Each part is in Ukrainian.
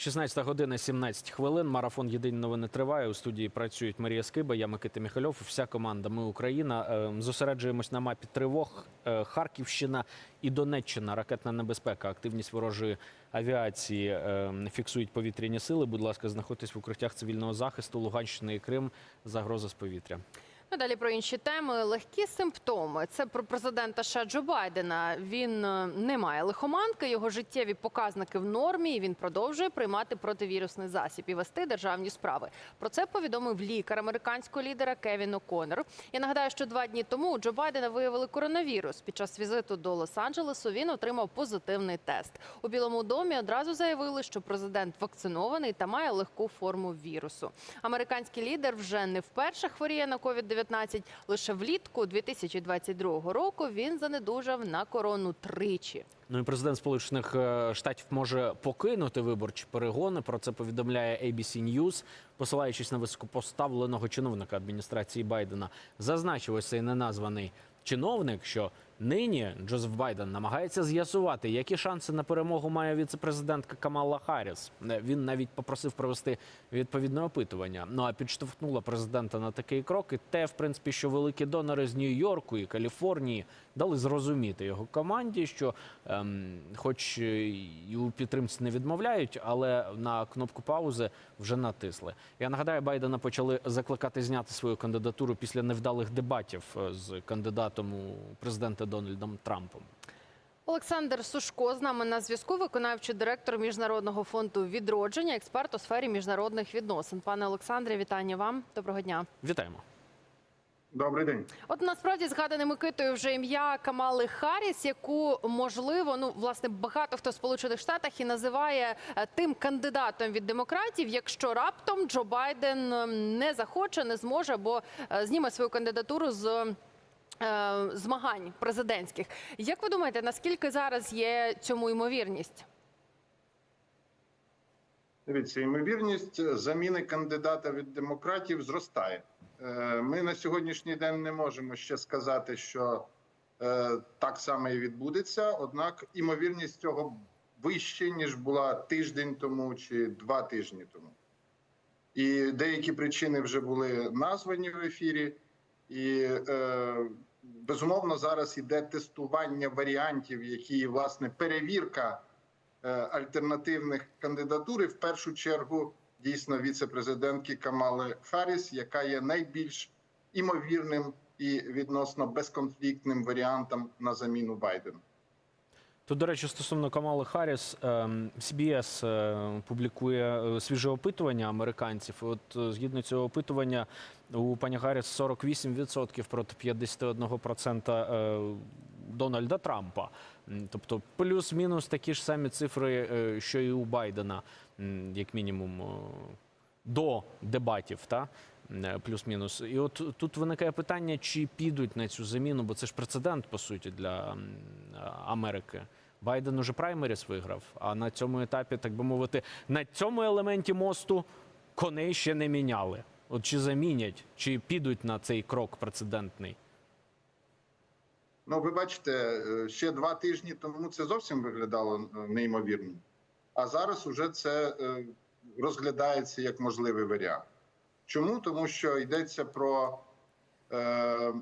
16 година 17 хвилин. Марафон Єдині новини триває. У студії працюють Марія Скиба, я Микита Міхальов. Вся команда Ми Україна. Е, Зосереджуємось на мапі тривог. Е, Харківщина і Донеччина. Ракетна небезпека, активність ворожої авіації е, фіксують повітряні сили. Будь ласка, знаходьтесь в укриттях цивільного захисту. Луганщина і Крим. Загроза з повітря. Ну, далі про інші теми. Легкі симптоми. Це про президента США Джо Байдена. Він е, не має лихоманки, його життєві показники в нормі. і Він продовжує приймати противірусний засіб і вести державні справи. Про це повідомив лікар американського лідера Кевін О'Коннор. Я нагадаю, що два дні тому у Джо Байдена виявили коронавірус. Під час візиту до Лос-Анджелесу він отримав позитивний тест. У Білому домі одразу заявили, що президент вакцинований та має легку форму вірусу. Американський лідер вже не вперше хворіє на COVID-19. Лише влітку 2022 року він занедужав на корону тричі. Ну і президент Сполучених е, Штатів може покинути виборчі перегони. Про це повідомляє ABC News, посилаючись на високопоставленого чиновника адміністрації Байдена. Зазначив ось цей неназваний чиновник, що нині Джозеф Байден намагається з'ясувати, які шанси на перемогу має віцепрезидентка Камала Харріс. Е, Він навіть попросив провести відповідне опитування. Ну а підштовхнула президента на такий крок. І те, в принципі, що великі донори з Нью-Йорку і Каліфорнії дали зрозуміти його команді, що, ем, хоч і у підтримці не відмовляють, але на кнопку паузи вже натисли. Я нагадаю, Байдена почали закликати зняти свою кандидатуру після невдалих дебатів е, з кандидатом у президента Дональдом Трампом. Олександр Сушко з нами на зв'язку, виконавчий директор міжнародного фонду відродження, експерт у сфері міжнародних відносин. Пане Олександре, вітання вам. Доброго дня. Вітаємо. Добрий день. От насправді згадане Микитою вже ім'я Камали Харріс, яку можливо, ну власне багато хто в Сполучених Штатах і називає е, тим кандидатом від демократів, якщо раптом Джо Байден е, не захоче, не зможе або е, зніме свою кандидатуру з. Е, Змагань президентських. Як ви думаєте, наскільки зараз є цьому ймовірність? Дивіться, ймовірність заміни кандидата від демократів зростає. Е, Ми на сьогоднішній день не можемо ще сказати, що е, так само і відбудеться. Однак імовірність цього вище ніж була тиждень тому чи два тижні тому. І деякі причини вже були названі в ефірі, і безумовно зараз іде тестування варіантів, які власне перевірка е, альтернативних кандидатур. І в першу чергу дійсно віце-президентки Камали Харріс, яка є найбільш імовірним і відносно безконфліктним варіантом на заміну Байдену. Тут, до речі, стосовно Камали Харріс, ем, CBS е, публікує е, свіже опитування американців. От е, згідно цього опитування у пані Харріс 48% проти 51% е, Дональда Трампа. Тобто плюс-мінус такі ж самі цифри, що і у Байдена, як мінімум, до дебатів, та плюс-мінус. І от тут виникає питання, чи підуть на цю заміну, бо це ж прецедент по суті для Америки. Байден уже праймеріс виграв, а на цьому етапі, так би мовити, на цьому елементі мосту коней ще не міняли. От чи замінять, чи підуть на цей крок прецедентний? Ну, ви бачите, е, ще два тижні тому це зовсім виглядало е, неймовірно. А зараз уже це е, розглядається як можливий варіант. Чому? Тому що йдеться про е,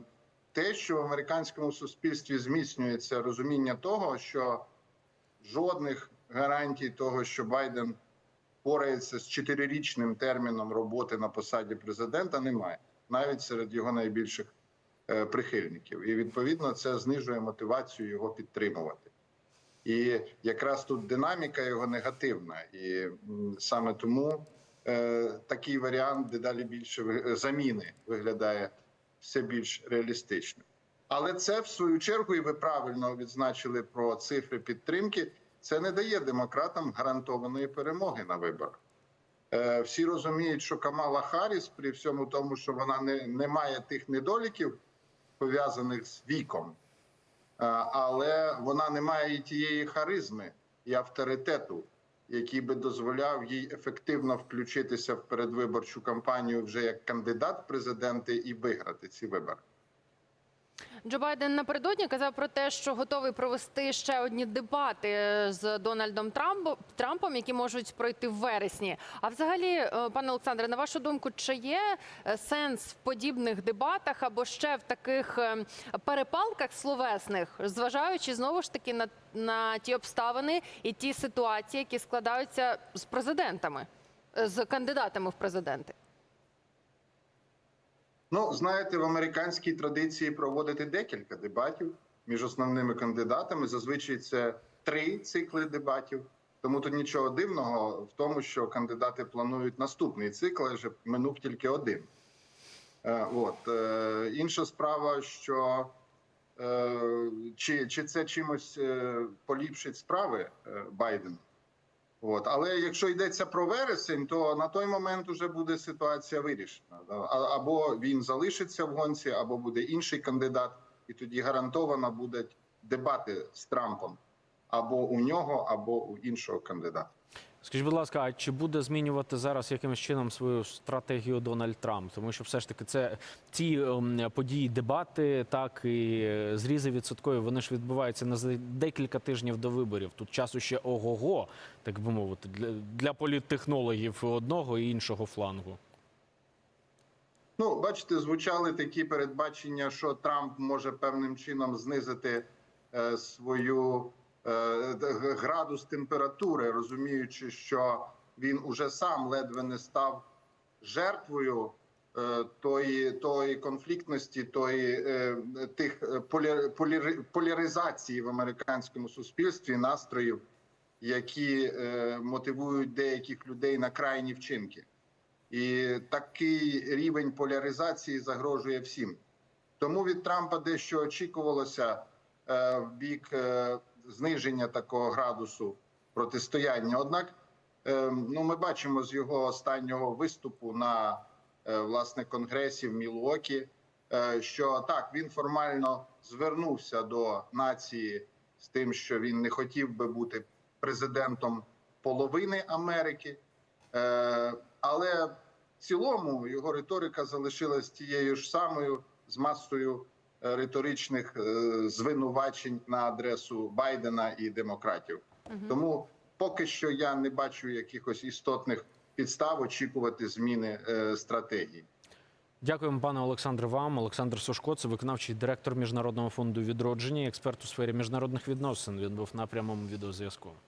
те, що в американському суспільстві зміцнюється розуміння того, що жодних гарантій того, що Байден порається з чотирирічним терміном роботи на посаді президента, немає навіть серед його найбільших е, прихильників. І відповідно це знижує мотивацію його підтримувати. І якраз тут динаміка його негативна, і саме тому такий варіант дедалі більше заміни виглядає все більш реалістичним. Але це в свою чергу, і ви правильно відзначили про цифри підтримки. Це не дає демократам гарантованої перемоги на виборах. Е, Всі розуміють, що Камала Харріс, при всьому тому, що вона не, не має тих недоліків, пов'язаних з віком, е, але вона не має і тієї харизми і авторитету, який би дозволяв їй ефективно включитися в передвиборчу кампанію вже як кандидат в президенти і виграти ці вибори. Джо Байден напередодні казав про те, що готовий провести ще одні дебати з Дональдом Трампо- Трампом, які можуть пройти в вересні. А взагалі, е, пане Олександре, на вашу думку, чи є е, сенс в подібних дебатах або ще в таких е, перепалках словесних, зважаючи знову ж таки на, на ті обставини і ті ситуації, які складаються з президентами, е, з кандидатами в президенти? Ну, знаєте, в американській традиції проводити декілька дебатів між основними кандидатами. Зазвичай це три цикли дебатів. Тому тут нічого дивного в тому, що кандидати планують наступний цикл, вже минув тільки один. Е, От е, інша справа, що е, чи, чи це чимось поліпшить справи Байдена. От. Але якщо йдеться про вересень, то на той момент вже буде ситуація вирішена. Або він залишиться в гонці, або буде інший кандидат, і тоді гарантовано будуть дебати з Трампом або у нього, або у іншого кандидата. Скажіть, будь ласка, а чи буде змінювати зараз якимось чином свою стратегію Дональд Трамп? Тому що все ж таки це ці ем, події, дебати, так і е, зрізи відсоткові, вони ж відбуваються на декілька тижнів до виборів. Тут часу ще ого-го, так би мовити, для, для політтехнологів одного і іншого флангу. Ну, бачите, звучали такі передбачення, що Трамп може певним чином знизити е, свою градус температури, розуміючи, що він уже сам ледве не став жертвою е, тої, тої конфліктності, тої е, тих е, поляризації в американському суспільстві настроїв, які е, мотивують деяких людей на крайні вчинки. І такий рівень поляризації загрожує всім. Тому від Трампа дещо очікувалося е, в бік е, зниження такого градусу протистояння. Однак, е, ну ми бачимо з його останнього виступу на е, власне конгресі в Мілуокі, е, що так він формально звернувся до нації з тим, що він не хотів би бути президентом половини Америки. Е, але в цілому його риторика залишилась тією ж самою з масою риторичних е, звинувачень на адресу Байдена і демократів. Тому поки що я не бачу якихось істотних підстав очікувати зміни е, стратегії. Дякуємо, пане Олександре. Вам Олександр Сушко, це виконавчий директор міжнародного фонду відродження, експерт у сфері міжнародних відносин. Він був на прямому відеозв'язку.